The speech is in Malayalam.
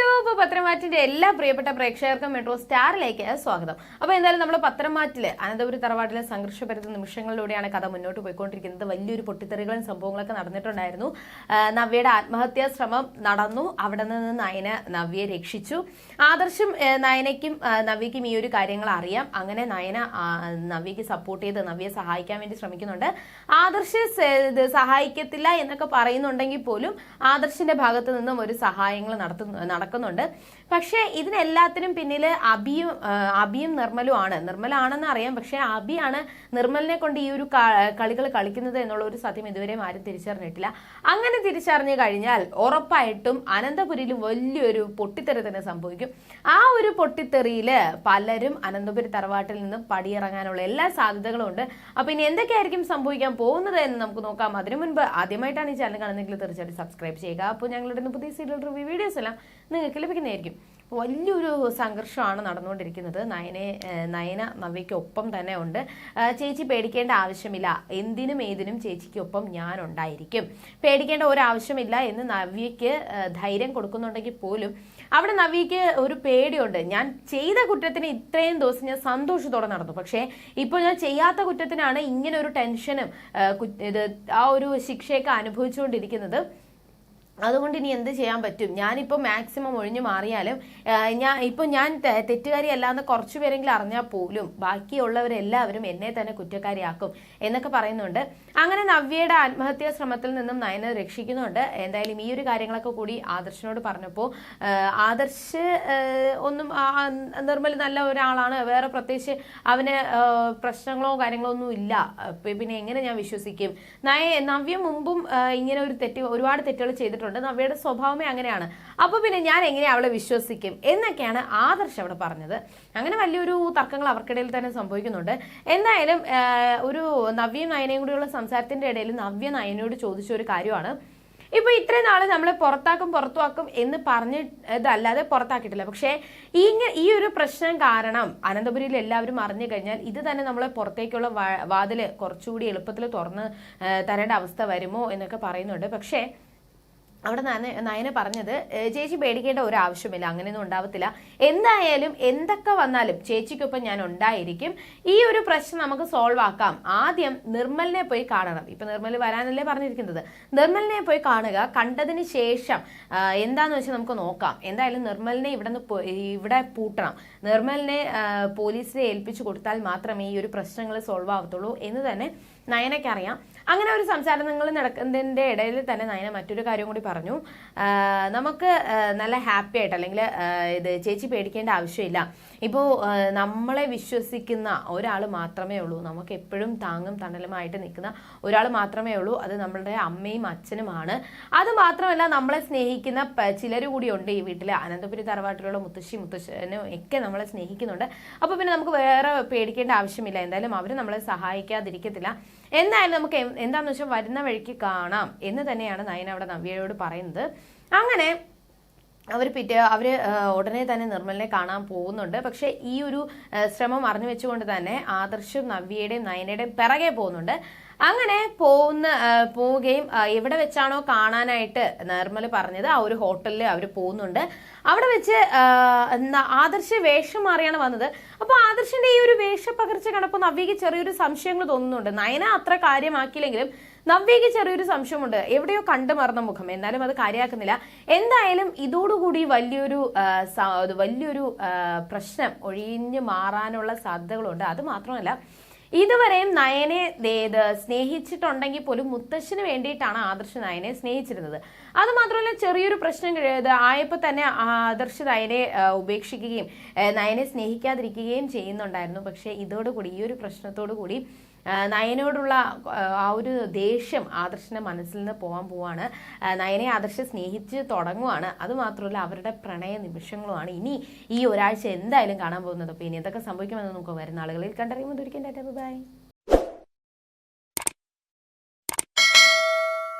later ഇപ്പോൾ പത്രമാറ്റിന്റെ എല്ലാ പ്രിയപ്പെട്ട പ്രേക്ഷകർക്കും മെട്രോ സ്റ്റാറിലേക്ക് സ്വാഗതം. അപ്പോൾ എന്തായാലും നമ്മൾ പത്രമാറ്റിൽ അനന്തപുരി തറവാട്ടിലെ സംഘർഷപരിത നിമിഷങ്ങളിലൂടെയാണ് കഥ മുന്നോട്ട് പോയിക്കൊണ്ടിരിക്കുന്നത്. വലിയൊരു പൊട്ടിത്തെറികളും സംഭവങ്ങളൊക്കെ നടന്നിട്ടുണ്ടായിരുന്നു. നവ്യയുടെ ആത്മഹത്യാ ശ്രമം നടന്നു. അവിടെ നിന്ന് നയന നവ്യയെ രക്ഷിച്ചു. ആദർശം നയനയ്ക്കും നവ്യയ്ക്കും ഈ ഒരു കാര്യങ്ങൾ അറിയാം. അങ്ങനെ നയന നവ്യയ്ക്ക് സപ്പോർട്ട് ചെയ്ത് നവ്യയെ സഹായിക്കാൻ വേണ്ടി ശ്രമിക്കുന്നുണ്ട്. ആദർശ് സഹായിക്കത്തില്ല എന്നൊക്കെ പറയുന്നുണ്ടെങ്കിൽ പോലും ആദർശിന്റെ ഭാഗത്ത് നിന്നും ഒരു സഹായങ്ങൾ നടത്തുന്നു നടക്കുന്നുണ്ട്. പക്ഷേ ഇതിനെല്ലാത്തിനും പിന്നിൽ അബിയും അബിയും നിർമ്മലും ആണ്. നിർമ്മലാണെന്ന് അറിയാം. പക്ഷേ അബിയാണ് നിർമ്മലിനെ കൊണ്ട് ഈ ഒരു കളികൾ കളിക്കുന്നത് എന്നുള്ള ഒരു സത്യം ഇതുവരെയും ആരും തിരിച്ചറിഞ്ഞിട്ടില്ല. അങ്ങനെ തിരിച്ചറിഞ്ഞു കഴിഞ്ഞാൽ ഉറപ്പായിട്ടും അനന്തപുരിയിൽ വലിയൊരു പൊട്ടിത്തെറി തന്നെ സംഭവിക്കും. ആ ഒരു പൊട്ടിത്തെറിയിൽ പലരും അനന്തപുരി തറവാട്ടിൽ നിന്നും പടിയിറങ്ങാനുള്ള എല്ലാ സാധ്യതകളും ഉണ്ട്. അപ്പം ഇനി എന്തൊക്കെയായിരിക്കും സംഭവിക്കാൻ പോകുന്നത് എന്ന് നമുക്ക് നോക്കാം. അതിനു മുൻപ് ആദ്യമായിട്ടാണ് ഈ ചാനൽ കാണുന്നതെങ്കിൽ തീർച്ചയായിട്ടും സബ്സ്ക്രൈബ് ചെയ്യുക. അപ്പോൾ ഞങ്ങളുടെ പുതിയ സീരിയൽ റിവ്യൂ വീഡിയോസ് എല്ലാം നിങ്ങൾക്ക് ലഭിക്കുന്നതായിരിക്കും വലിയൊരു സംഘർഷമാണ് നടന്നുകൊണ്ടിരിക്കുന്നത്. നയനെ നയന നവ്യയ്ക്കൊപ്പം തന്നെ ഉണ്ട്. ചേച്ചി പേടിക്കേണ്ട ആവശ്യമില്ല. എന്തിനും ഏതിനും ചേച്ചിക്കൊപ്പം ഞാൻ ഉണ്ടായിരിക്കും പേടിക്കേണ്ട ഒരാവശ്യമില്ല എന്ന് നവ്യയ്ക്ക് ധൈര്യം കൊടുക്കുന്നുണ്ടെങ്കിൽ പോലും അവിടെ നവ്യയ്ക്ക് ഒരു പേടിയുണ്ട്. ഞാൻ ചെയ്ത കുറ്റത്തിന് ഇത്രയും ദിവസം ഞാൻ സന്തോഷത്തോടെ നടന്നു. പക്ഷേ ഇപ്പോൾ ഞാൻ ചെയ്യാത്ത കുറ്റത്തിനാണ് ഇങ്ങനെ ഒരു ടെൻഷനും ഇത് ആ ഒരു ശിക്ഷയൊക്കെ അനുഭവിച്ചുകൊണ്ടിരിക്കുന്നത്. അതുകൊണ്ട് ഇനി എന്ത് ചെയ്യാൻ പറ്റും? ഞാനിപ്പോൾ മാക്സിമം ഒഴിഞ്ഞു മാറിയാലും ഞാൻ ഇപ്പോൾ ഞാൻ തെറ്റുകാരി അല്ലാന്ന് കുറച്ചു പേരെങ്കിലും അറിഞ്ഞാൽ പോലും ബാക്കിയുള്ളവരെല്ലാവരും എന്നെ തന്നെ കുറ്റക്കാരിയാക്കും എന്നൊക്കെ പറയുന്നുണ്ട്. അങ്ങനെ നവ്യയുടെ ആത്മഹത്യാ ശ്രമത്തിൽ നിന്നും നയന രക്ഷിക്കുന്നുണ്ട്. എന്തായാലും ഈ ഒരു കാര്യങ്ങളൊക്കെ കൂടി ആദർശിനോട് പറഞ്ഞപ്പോൾ ആദർശ് ഒന്നും നിർമ്മൽ നല്ല ഒരാളാണ്. വേറെ പ്രത്യേകിച്ച് അവന് പ്രശ്നങ്ങളോ കാര്യങ്ങളോ ഒന്നും ഇല്ല പിന്നെ എങ്ങനെ ഞാൻ വിശ്വസിക്കും? നയ നവ്യ മുമ്പും ഇങ്ങനെ ഒരു തെറ്റ് ഒരുപാട് തെറ്റുകൾ ചെയ്തിട്ടുണ്ട്. നവ്യയുടെ സ്വഭാവമേ അങ്ങനെയാണ്. അപ്പൊ പിന്നെ ഞാൻ എങ്ങനെ അവളെ വിശ്വസിക്കും എന്നൊക്കെയാണ് ആദർശ് അവിടെ പറഞ്ഞത്. അങ്ങനെ വലിയൊരു തർക്കങ്ങൾ അവർക്കിടയിൽ തന്നെ സംഭവിക്കുന്നുണ്ട്. എന്തായാലും ഒരു നവ്യയും നയനയും കൂടിയുള്ള സംസാരത്തിന്റെ ഇടയിൽ നവ്യ നയനയോട് ചോദിച്ച ഒരു കാര്യമാണ്. ഇപ്പൊ ഇത്രയും നാൾ നമ്മളെ പുറത്താക്കും പുറത്തുവാക്കും എന്ന് പറഞ്ഞതല്ലാതെ പുറത്താക്കിയിട്ടില്ല. പക്ഷേ ഈ ഈ ഒരു പ്രശ്നം കാരണം അനന്തപുരിയിൽ എല്ലാവരും അറിഞ്ഞു കഴിഞ്ഞാൽ ഇത് തന്നെ നമ്മളെ പുറത്തേക്കുള്ള വാതിൽ കുറച്ചുകൂടി എളുപ്പത്തിൽ തുറന്ന് തരേണ്ട അവസ്ഥ വരുമോ എന്നൊക്കെ പറയുന്നുണ്ട്. പക്ഷേ അവിടെ നയന പറഞ്ഞത് "ഏ, ചേച്ചി പേടിക്കേണ്ട ഒരു ആവശ്യമില്ല അങ്ങനെയൊന്നും ഉണ്ടാവത്തില്ല. എന്തായാലും എന്തൊക്കെ വന്നാലും ചേച്ചിക്കൊപ്പം ഞാൻ ഉണ്ടായിരിക്കും. ഈ ഒരു പ്രശ്നം നമുക്ക് സോൾവ് ആക്കാം. ആദ്യം നിർമ്മലിനെ പോയി കാണണം. ഇപ്പൊ നിർമ്മൽ വരാനല്ലേ പറഞ്ഞിരിക്കുന്നത്. നിർമ്മലിനെ പോയി കാണുക കണ്ടതിന് ശേഷം എന്താന്ന് വെച്ചാൽ നമുക്ക് നോക്കാം. എന്തായാലും നിർമ്മലിനെ ഇവിടെ നിന്ന് ഇവിടെ പൂട്ടണം. നിർമ്മലിനെ പോലീസിനെ ഏൽപ്പിച്ചു കൊടുത്താൽ മാത്രമേ ഈ ഒരു പ്രശ്നങ്ങൾ സോൾവ് ആവത്തുള്ളൂ എന്ന് തന്നെ നയനയ്ക്ക് അറിയാം അങ്ങനെ ഒരു സംസാരം നിങ്ങൾ നടക്കുന്നതിന്റെ ഇടയിൽ തന്നെ നയന മറ്റൊരു കാര്യം കൂടി പറഞ്ഞു. നമുക്ക് നല്ല ഹാപ്പി ആയിട്ട് അല്ലെങ്കിൽ ഇത് ചേച്ചി പേടിക്കേണ്ട ആവശ്യമില്ല. ഇപ്പോൾ നമ്മളെ വിശ്വസിക്കുന്ന ഒരാൾ മാത്രമേ ഉള്ളൂ. നമുക്ക് എപ്പോഴും താങ്ങും തണലുമായിട്ട് നിൽക്കുന്ന ഒരാൾ മാത്രമേ ഉള്ളൂ. അത് നമ്മളുടെ അമ്മയും അച്ഛനുമാണ്. അത് മാത്രമല്ല നമ്മളെ സ്നേഹിക്കുന്ന ചിലർ കൂടിയുണ്ട് ഈ വീട്ടിൽ അനന്തപുരി തറവാട്ടിലുള്ള മുത്തശ്ശി മുത്തശ്ശനും ഒക്കെ നമ്മളെ സ്നേഹിക്കുന്നുണ്ട്. അപ്പോൾ പിന്നെ നമുക്ക് വേറെ പേടിക്കേണ്ട ആവശ്യമില്ല. എന്തായാലും അവർ നമ്മളെ സഹായിക്കാതിരിക്കത്തില്ല. എന്തായാലും നമുക്ക് എന്താണെന്ന് വെച്ചാൽ വരുന്ന വഴിക്ക് കാണാം എന്ന് തന്നെയാണ് നയന അവിടെ നവ്യയോട് പറയുന്നത്. അങ്ങനെ അവർ പിറ്റേ അവർ ഉടനെ തന്നെ നിർമ്മലിനെ കാണാൻ പോകുന്നുണ്ട്. പക്ഷേ ഈ ഒരു ശ്രമം അറിഞ്ഞു വെച്ചുകൊണ്ട് തന്നെ ആദർശും നവ്യയുടെയും നയനയുടെയും പിറകെ പോകുന്നുണ്ട്. അങ്ങനെ പോകുന്ന പോവുകയും എവിടെ വെച്ചാണോ കാണാനായിട്ട് നിർമ്മൽ പറഞ്ഞത് ആ ഒരു ഹോട്ടലിൽ അവർ പോകുന്നുണ്ട്. അവിടെ വെച്ച് എന്താ ആദർശ് വേഷം മാറിയാണ് വന്നത്. അപ്പോൾ ആദർശിന്റെ ഈ ഒരു വേഷപ്പകർച്ച കണ്ടപ്പോൾ നവ്യക്ക് ചെറിയൊരു സംശയങ്ങൾ തോന്നുന്നുണ്ട്. നയന അത്ര കാര്യമാക്കിയില്ലെങ്കിലും നവ്യക്ക് ചെറിയൊരു സംശയമുണ്ട്. എവിടെയോ കണ്ടു മറന്ന മുഖം. എന്നാലും അത് കാര്യമാക്കുന്നില്ല. എന്തായാലും ഇതോടുകൂടി വലിയൊരു വലിയൊരു പ്രശ്നം ഒഴിഞ്ഞു മാറാനുള്ള സാധ്യതകളുണ്ട്. അത് മാത്രമല്ല ഇതുവരെയും നയനെ സ്നേഹിച്ചിട്ടുണ്ടെങ്കിൽ പോലും മുത്തശ്ശന് വേണ്ടിയിട്ടാണ് ആദർശ് നയനെ സ്നേഹിച്ചിരുന്നത്. അത് മാത്രമല്ല ചെറിയൊരു പ്രശ്നം ആയപ്പോൾ തന്നെ ആദർശ് നയനെ ഉപേക്ഷിക്കുകയും നയനെ സ്നേഹിക്കാതിരിക്കുകയും ചെയ്യുന്നുണ്ടായിരുന്നു. പക്ഷേ ഇതോടുകൂടി ഈ ഒരു പ്രശ്നത്തോടു കൂടി നയനോടുള്ള ആ, ഒരു ദേഷ്യം ആദർശിന്റെ മനസ്സിൽ നിന്ന് പോകാൻ പോവാണ്. നയനെ ആദർശ് സ്നേഹിച്ച് തുടങ്ങുവാണ്. അതുമാത്രമല്ല അവരുടെ പ്രണയ നിമിഷങ്ങളുമാണ്. ഇനി ഈ ഒരാഴ്ച എന്തായാലും കാണാൻ പോകുന്നത്. അപ്പോൾ ഇനി എന്തൊക്കെ സംഭവിക്കുമെന്ന് നമുക്ക് വരുന്ന ആളുകളിൽ കണ്ടറിയുമ്പോൾ ദുരിക്കേണ്ട ബൈ.